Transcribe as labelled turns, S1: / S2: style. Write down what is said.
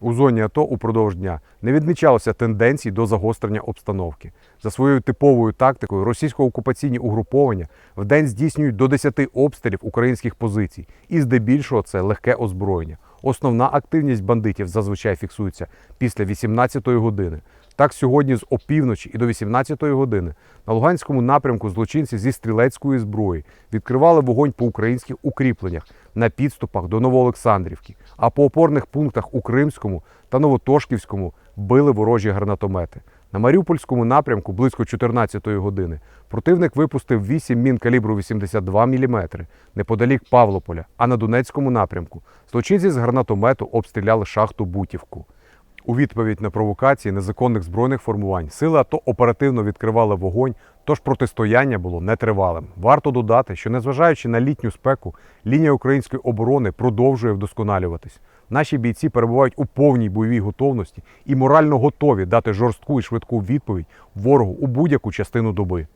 S1: У зоні АТО упродовж дня не відмічалося тенденцій до загострення обстановки. За своєю типовою тактикою російсько-окупаційні угруповання вдень здійснюють до 10 обстрілів українських позицій, і здебільшого це легке озброєння. Основна активність бандитів зазвичай фіксується після 18-ї години. Так, сьогодні з опівночі і до 18-ї години на Луганському напрямку злочинці зі стрілецької зброї відкривали вогонь по українських укріпленнях на підступах до Новоолександрівки, а по опорних пунктах у Кримському та Новотошківському били ворожі гранатомети. На Маріупольському напрямку близько 14-ї години противник випустив 8 мін калібру 82 мм неподалік Павлополя, а на Донецькому напрямку злочинці з гранатомету обстріляли шахту Бутівку. У відповідь на провокації незаконних збройних формувань сили АТО оперативно відкривали вогонь, тож протистояння було нетривалим. Варто додати, що незважаючи на літню спеку, лінія української оборони продовжує вдосконалюватись. Наші бійці перебувають у повній бойовій готовності і морально готові дати жорстку і швидку відповідь ворогу у будь-яку частину доби.